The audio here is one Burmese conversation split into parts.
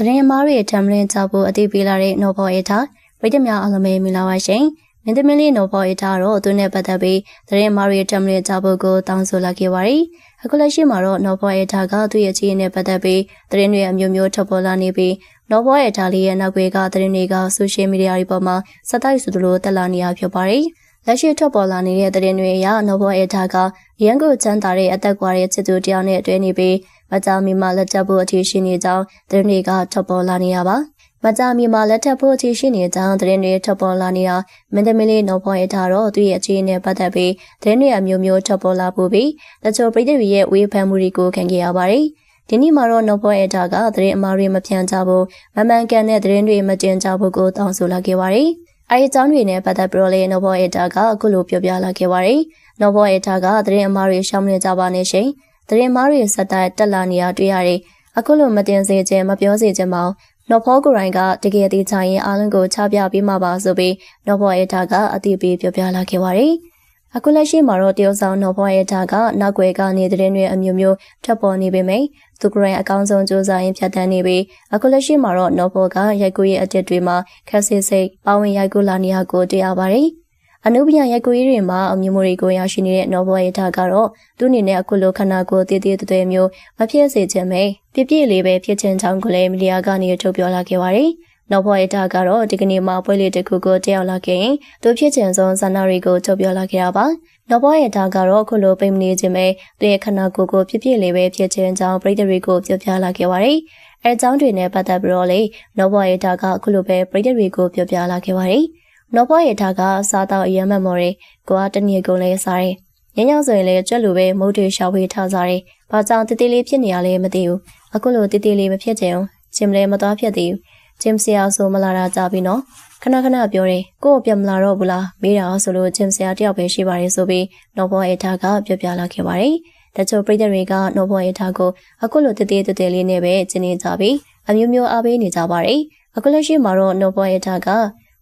သတင်းအမားတွေတမ်လင်းကြဖို့အသိပေးလာတဲ့နော်ဘော်အေတာပြည်သူများအားလုံးပဲမင်္ဂလာပါရှင်မင်းသမီးလေးနော်ဘော်အေတာတော့သူနဲ့ပတ်သက်ပြီးသတင်းအမားတွေတမ်လင်းကြဖို့ကိုတောင်းဆိုလာခဲ့ပါတယ်အခုလက်ရှိမှာတော့နော်ဘော်အေတာကသူ့ရဲ့အခြေအနေနဲ့ပတ်သက်ပြီးသတင်းတွေအမျိုးမျိုးထုတ်ပေါ်လာနေပြီးနော်ဘော်အေတာလေးရဲ့နောက်ွယ်ကသတင်းတွေကဆိုရှယ်မီဒီယာတွေပေါ်မှာစတိုက်ဆိုသလိုတက်လာနေရဖြစ်ပါတယ်လက်ရှိထွက်ပေါ်လာနေတဲ့သတင်းတွေအရနော်ဘော်အေတာကရန်ကုန်ချမ်းသာတဲ့အသက်ကွာတဲ့ချစ်သူတယောက်နဲ့အတွဲနေပြီး မကြာမီမှာလက်တက်ဖို့အထည်ရှိနေကြောင်းသတင်းတွေကထွက်ပေါ်လာနေရပါမကြာမီမှာလက်ထပ်ဖို့အထည်ရှိနေကြောင်းသတင်းတွေထွက်ပေါ်လာနေတာမင်းသမီးလေးနော်ဖော်ရထားတော့သူ့ရဲ့အခြေအနေပတ်သက်ပြီးသတင်းတွေအမျိုးမျိုးထွက်ပေါ်လာဖို့ပြီးတချို့ပြည်သူတွေရဲ့ဝေဖန်မှုတွေကိုခံခဲ့ရပါတယ်ဒီနေ့မှာတော့နော်ဖော်ရထားကသတင်းအမှားတွေမဖြန့်ကြဖို့မမှန်ကန်တဲ့သတင်းတွေမတင်ကြဖို့ကိုတောင်းဆိုလာခဲ့ပါတယ်အဲဒီအကြောင်းတွေနဲ့ပတ်သက်ပြီးတော့လေနော်ဘော်အက်တာကအခုလိုပြောပြလာခဲ့ပါတယ်။နော်ဘော်အက်တာကသတင်းအမှားတွေရှောင်နေကြပါနဲ့ရှင်။ သတင်းမားတွေစက်တိုက်တက်လာနေရတွေ့ရတယ်။အခုလိုမတင်စေခြင်းမပြောစေခြင်းမောင်နော်ဖောကိုရိုင်းကတကယ်တည်ချရင်အားလုံးကိုချပြပေးမှာပါဆိုပြီးနော်ဘော်အက်တာကအတိပေးပြောပြလာခဲ့ပါတယ်။အခုလက်ရှိမှာတော့တရုတ်ဆောင်နော်ဘော်အက်တာကနောက်ွယ်ကနေသတင်းတွေအမျိုးမျိုးထပ်ပေါ်နေပေမယ့်သူကရင်အကောင်းဆုံးစူးစမ်းရင်းဖြတ်တန်းနေပြီးအခုလက်ရှိမှာတော့နော်ဘော်ကရိုက်ကူးရဲ့အတက်တွေမှာခက်ဆစ်စိတ်ပါဝင်ရိုက်ကူးလာနေရကိုတွေ့ရပါတယ်။ အနုပညာရိုက်ကူးရေးတွေမှာအမျိုးမျိုးတွေကိုရရှိနေတဲ့နော်ဘော်ရတာကတော့သူ့အနေနဲ့အခုလိုခန္ဓာကိုယ်တည်တည်သွဲမျိုးမဖြစ်စေချင်ပဲပြပြလေးပဲဖြစ်ချင်ချောင်းကိုလည်းမီဒီယာကနေထုတ်ပြောလာခဲ့ပါတယ်။နော်ဘော်ရတာကတော့ဒီကနေ့မှာပွဲလေးတစ်ခုကိုတက်ရောက်လာခဲ့ရင်သူဖြစ်ချင်ဆုံးဇာနာတွေကိုထုတ်ပြောလာခဲ့တာပါ။နော်ဘော်ရတာကတော့အခုလိုပိတ်မနေခြင်းပဲသူရဲ့ခန္ဓာကိုယ်ကိုပြပြလေးပဲဖြစ်ချင်ချောင်းပြည်သူတွေကိုပြောပြလာခဲ့ပါတယ်။အဲအကြောင်းတွေနဲ့ပတ်သက်ပြီးတော့လေနော်ဘော်ရတာကအခုလိုပဲပြည်သူတွေကိုပြောပြလာခဲ့ပါတယ်။ နော်ဘွားရထားကစားတော့အယမ်းမမော်တယ်ကိုကတနည်းကုန်လဲစားတယ်ညညဆိုရင်လည်းကြွက်လိုပဲမုတ်တွေရှောက်ဖေးထားစားတယ်ဘာကြောင့်တတိလေးဖြစ်နေရလဲမသိဘူးအခုလိုတတိလေးမဖြစ်ချင်ဘူးဂျင်လည်းမသွားဖြစ်သေးဘူးဂျင်ဆရာဆိုမလာတာကြပြီနော်ခဏခဏပြောတယ်ကို့ကိုပြန်မလာတော့ဘူးလားမေးတာဆိုလို့ဂျင်ဆရာတယောက်ပဲရှိပါတယ်ဆိုပြီးနော်ဘွားရထားကပြောပြလာခဲ့ပါတယ်တချို့ပြည်သူတွေကနော်ဘွားရထားကိုအခုလိုတတိတတိလေးနဲ့ပဲကျင်းနေကြပြီအမျိုးမျိုးအားပေးနေကြပါတယ်အခုလက်ရှိမှာတော့နော်ဘွားရထားက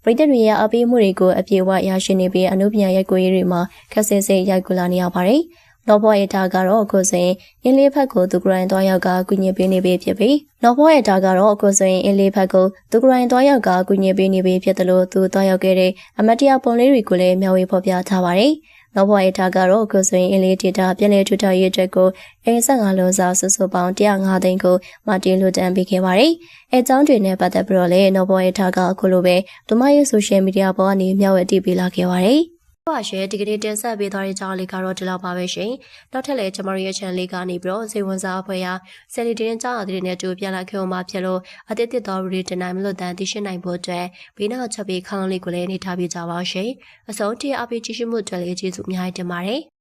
ပြည်သက်တွေရဲ့အပေးမှုတွေကိုအပြေအဝရရှိနေပြီးအနုပညာရိုက်ကူးရေးတွေမှာခက်ဆစ်ဆစ်ရိုက်ကူးလာနေရပါတယ်။နော်ဘော့ရဲ့တာကတော့အခုဆိုရင်အင်းလေးဖက်ကိုသူကရိုင်းသွားရောက်ကကုညင်ပေးနေပြီဖြစ်ပြီးနော်ဘော့ရဲ့တာကတော့အခုဆိုရင်အင်းလေးဖက်ကိုသူကရိုင်းသွားရောက်ကကုညင်ပေးနေပြီဖြစ်တယ်လို့သူသွားရောက်ခဲ့တဲ့အမတ်တရားပုံလေးတွေကိုလည်းမျှဝေဖော်ပြထားပါတယ်။ နောက်ဘဝရထားကတော့အခုဆိုရင်အင်းလေးဒေတာပြည်လဲထူထောင်ရေးအတွက်ကိုအဲ15လုံးစာစုစုပေါင်း105သိန်းကိုမတင်လူတန်းပေးခဲ့ပါတယ်။အဲအကြောင်းတွေနဲ့ပတ်သက်ပြီးတော့လည်းနောက်ဘဝရထားကအခုလိုပဲဒမရဲ့ဆိုရှယ်မီဒီယာပေါ်ကနေမျှဝေတည်ပေးလာခဲ့ပါတယ်။ ပါရှယ်ဒီကနေ့တင်ဆက်ပေးသွားတဲ့ကြောင်းလေးကတော့ဒီလောက်ပါပဲရှင်။နောက်ထပ်လည်းကျမတို့ရဲ့ channel လေးကနေပြီးတော့စေဝန်စားအဖွဲ့ရာဆယ်လီတင်းကြောင်းအသစ်နဲ့တူပြန်လာခဲ့အောင်မှာဖြစ်လို့အသစ်တစ်တော်ရီတင်နိုင်မလို့တန်သိရှိနိုင်ဖို့အတွက်ဘေးနောက်ချက်ပြီးခေါင်းလေးကိုလည်းနေထားပြကြပါရှင်။အစုံတီအပီကြည့်ရှုမှုအတွက်လည်းကျေးဇူးအများကြီးတင်ပါတယ်။